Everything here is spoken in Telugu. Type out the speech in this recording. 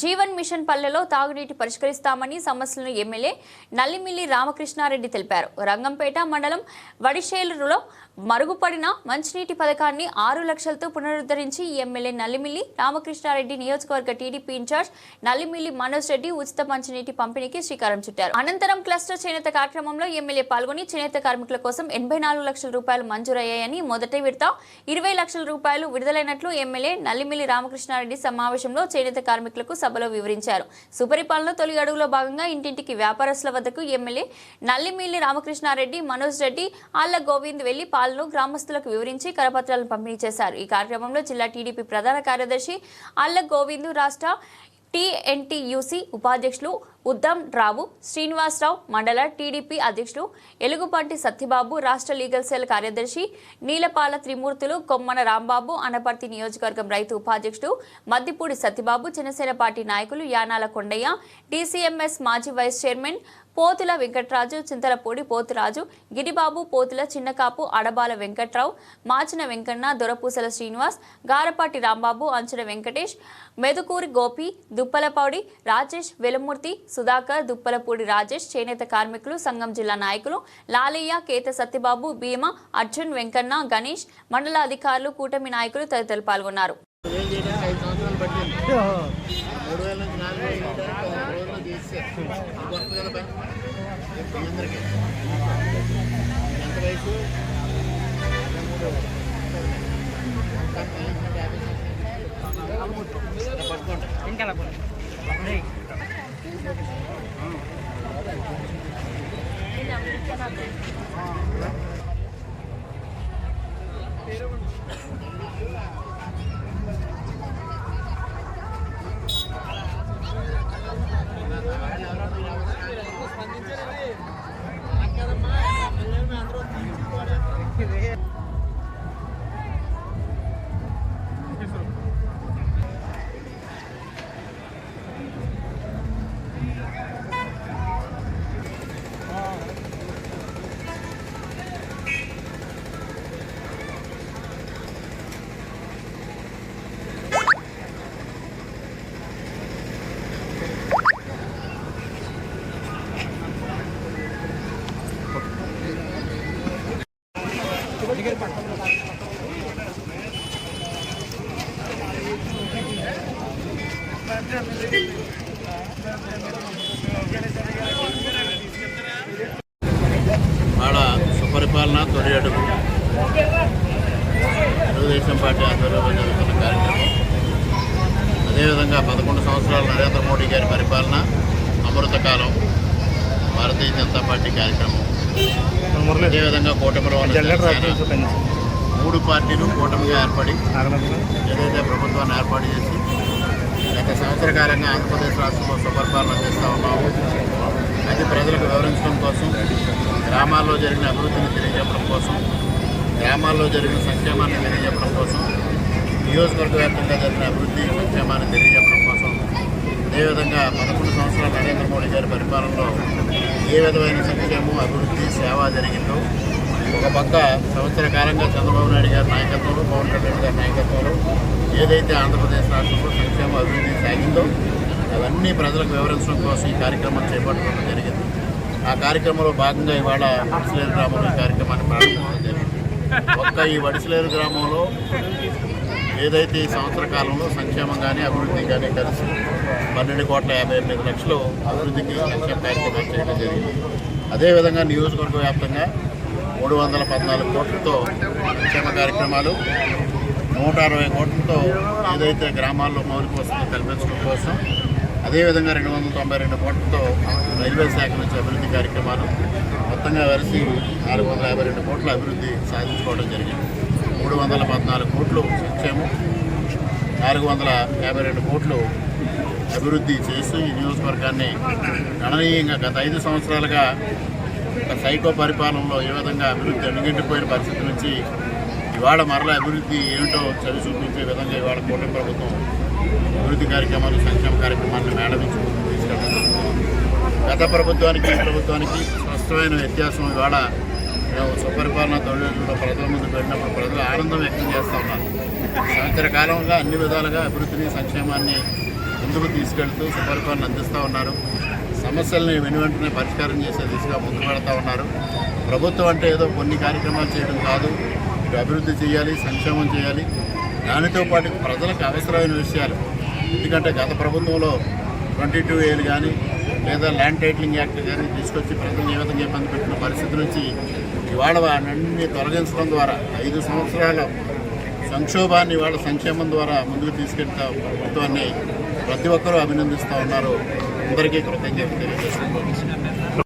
జీవన్ మిషన్ పల్లెలో తాగునీటి పరిష్కరిస్తామని సమస్యలను ఎమ్మెల్యే నల్లిమిల్లి రామకృష్ణారెడ్డి తెలిపారు. రంగంపేట మండలం వడిశేలులో మరుగుపడిన మంచినీటి పథకాన్ని ఆరు లక్షలతో పునరుద్ధరించి ఎమ్మెల్యే నల్లిమిల్లి రామకృష్ణారెడ్డి నియోజకవర్గ టీడీపీ ఇన్ఛార్జ్ నల్లిమిల్లి మనోజ్ రెడ్డి ఉచిత మంచినీటి పంపిణీకి శ్రీకారం చుట్టారు. అనంతరం క్లస్టర్ చేనేత కార్యక్రమంలో ఎమ్మెల్యే పాల్గొని చేనేత కార్మికుల కోసం ఎనభై నాలుగు లక్షల రూపాయలు మంజూరయ్యాయని మొదటి విడత ఇరవై లక్షల రూపాయలు విడుదలైనట్లు ఎమ్మెల్యే నల్లిమిల్లి రామకృష్ణారెడ్డి సమావేశంలో చేనేత కార్మికులకు సభలో వివరించారు. సుపరిపాలన తొలి అడుగులో భాగంగా ఇంటింటికి వ్యాపారస్తుల వద్దకు ఎమ్మెల్యే నల్లిమిల్లి రామకృష్ణారెడ్డి మనోజ్ రెడ్డి ఆళ్ళ గోవింద్ వెళ్ళి పాలను గ్రామస్తులకు వివరించి కరపత్రాలను పంపిణీ చేశారు. ఈ కార్యక్రమంలో జిల్లా టీడీపీ ప్రధాన కార్యదర్శి ఆళ్ళ గోవింద్ రాష్ట్ర టీఎన్టీయూసీ ఉపాధ్యక్షులు ఉద్దమ్ రావు శ్రీనివాసరావు మండల టీడీపీ అధ్యక్షుడు ఎలుగుబంటి సత్యబాబు రాష్ట్ర లీగల్ సెల్ కార్యదర్శి నీలపాల త్రిమూర్తులు కొమ్మన రాంబాబు అనపర్తి నియోజకవర్గం రైతు ఉపాధ్యక్షుడు మద్దిపూడి సత్యబాబు జనసేన పార్టీ నాయకులు యానాల కొండయ్య డీసీఎంఎస్ మాజీ వైస్ చైర్మన్ పోతుల వెంకట్రాజు చింతలపూడి పోతురాజు గిరిబాబు పోతుల చిన్నకాపు అడబాల వెంకట్రావు మాచిన వెంకన్న దొరపూసల శ్రీనివాస్ గారపాటి రాంబాబు అంచుల వెంకటేష్ మెదుకూరి గోపి దుప్పలపౌడి రాజేష్ వెలమూర్తి సుధాకర్ దుప్పలపూడి రాజేష్ చేనేత కార్మికులు సంఘం జిల్లా నాయకులు లాలయ్య కేత సత్యబాబు భీమ అర్జున్ వెంకన్న గణేష్ మండల అధికారులు కూటమి నాయకులు తదితరులు పాల్గొన్నారు. ఏం చేయడానికి ఐదు సంవత్సరాలు ఆడ సుపరిపాలన తొలి అడుగు. తెలుగుదేశం పార్టీ ఆధ్వర్యంలో జరుగుతున్న కార్యక్రమం. అదేవిధంగా పదకొండు సంవత్సరాల నరేంద్ర మోడీ గారి పరిపాలన అమృతకాలం భారతీయ జనతా పార్టీ కార్యక్రమం. అదేవిధంగా కూటమిలో మూడు పార్టీలు కూటమిగా ఏర్పడి ఏదైతే ప్రభుత్వాన్ని ఏర్పాటు చేసి గత సంవత్సర కాలంగా ఆంధ్రప్రదేశ్ రాష్ట్రంలో సుపరిపాలన చేస్తూ ఉన్నాము. అది ప్రజలకు వివరించడం కోసం గ్రామాల్లో జరిగిన అభివృద్ధిని తెలియజెప్పడం కోసం గ్రామాల్లో జరిగిన సంక్షేమాన్ని తెలియజెప్పడం కోసం నియోజకవర్గ వ్యాప్తంగా జరిగిన అభివృద్ధి సంక్షేమాన్ని తెలియజెప్పడం అదేవిధంగా పదకొండు సంవత్సరాల నరేంద్ర మోడీ గారి పరిపాలనలో ఏ విధమైన సంక్షేమం అభివృద్ధి సేవ జరిగిందో ఒక పక్క సంవత్సర కాలంగా చంద్రబాబు నాయుడు గారి నాయకత్వంలో పవన్ కళ్యాణ్ గారి నాయకత్వంలో ఏదైతే ఆంధ్రప్రదేశ్ రాష్ట్రంలో సంక్షేమ అభివృద్ధి సాగిందో అవన్నీ ప్రజలకు వివరించడం కోసం ఈ కార్యక్రమం చేపట్టడం జరిగింది. ఆ కార్యక్రమంలో భాగంగా ఇవాళ వడిసిలేరు గ్రామంలో ఈ కార్యక్రమాన్ని ప్రారంభించడం జరిగింది. ఒక్క ఈ వడిసిలేరు గ్రామంలో ఏదైతే ఈ సంవత్సర కాలంలో సంక్షేమం కానీ అభివృద్ధి కానీ కలిసి పన్నెండు కోట్ల యాభై ఎనిమిది లక్షలు అభివృద్ధికి లక్ష్యం కార్యక్రమాలు చేయడం జరిగింది. అదేవిధంగా నియోజకవర్గ వ్యాప్తంగా మూడు వందల పద్నాలుగు కోట్లతో సంక్షేమ కార్యక్రమాలు నూట అరవై కోట్లతో ఏదైతే గ్రామాల్లో మౌలిక వసతులు కల్పించడం కోసం అదేవిధంగా రెండు వందల తొంభై రెండు కోట్లతో రైల్వే శాఖ నుంచి అభివృద్ధి కార్యక్రమాలు మొత్తంగా కలిసి నాలుగు వందల యాభై రెండు కోట్ల అభివృద్ధి సాధించుకోవడం జరిగింది. మూడు వందల పద్నాలుగు కోట్లు సంక్షేమం నాలుగు వందల యాభై రెండు కోట్లు అభివృద్ధి చేస్తూ ఈ నియోజకవర్గాన్ని గణనీయంగా గత ఐదు సంవత్సరాలుగా ఒక సైకో పరిపాలనలో ఏ విధంగా అభివృద్ధి అణిగంటిపోయిన పరిస్థితి నుంచి ఇవాళ మరల అభివృద్ధి ఏమిటో చవి చూపించే విధంగా ఇవాళ కూటమి ప్రభుత్వం అభివృద్ధి కార్యక్రమాలు సంక్షేమ కార్యక్రమాన్ని మేళవించుకుంటూ తీసుకెళ్ళడం గత ప్రభుత్వానికి ఈ ప్రభుత్వానికి స్పష్టమైన వ్యత్యాసం ఇవాళ మేము సుపరిపాలన తొలిలో ప్రజల ముందు పెట్టినప్పుడు ప్రజలు ఆనందం వ్యక్తం చేస్తూ ఉన్నారు. సంవత్సర కాలంగా అన్ని విధాలుగా అభివృద్ధిని సంక్షేమాన్ని ముందుకు తీసుకెళ్తూ సుపరిపాలన అందిస్తూ ఉన్నారు. సమస్యల్ని వెను వెంటనే పరిష్కారం చేసే దిశగా ముందుకు పెడతా ఉన్నారు. ప్రభుత్వం అంటే ఏదో కొన్ని కార్యక్రమాలు చేయడం కాదు. ఇటు అభివృద్ధి చేయాలి సంక్షేమం చేయాలి. దానితో పాటు ప్రజలకు అవసరమైన విషయాలు. ఎందుకంటే గత ప్రభుత్వంలో ట్వంటీ టూ ఏలు కానీ లేదా ల్యాండ్ టైటిలింగ్ యాక్ట్ కానీ తీసుకొచ్చి ప్రజలను ఏ విధంగా ఇబ్బంది పెట్టిన పరిస్థితి నుంచి ఇవాళ అన్ని తొలగించడం ద్వారా ఐదు సంవత్సరాల సంక్షోభాన్ని ఇవాళ సంక్షేమం ద్వారా ముందుకు తీసుకెళ్తా ప్రభుత్వాన్ని ప్రతి ఒక్కరూ అభినందిస్తూ ఉన్నారు. అందరికీ కృతజ్ఞతలు తెలియజేస్తున్నాను.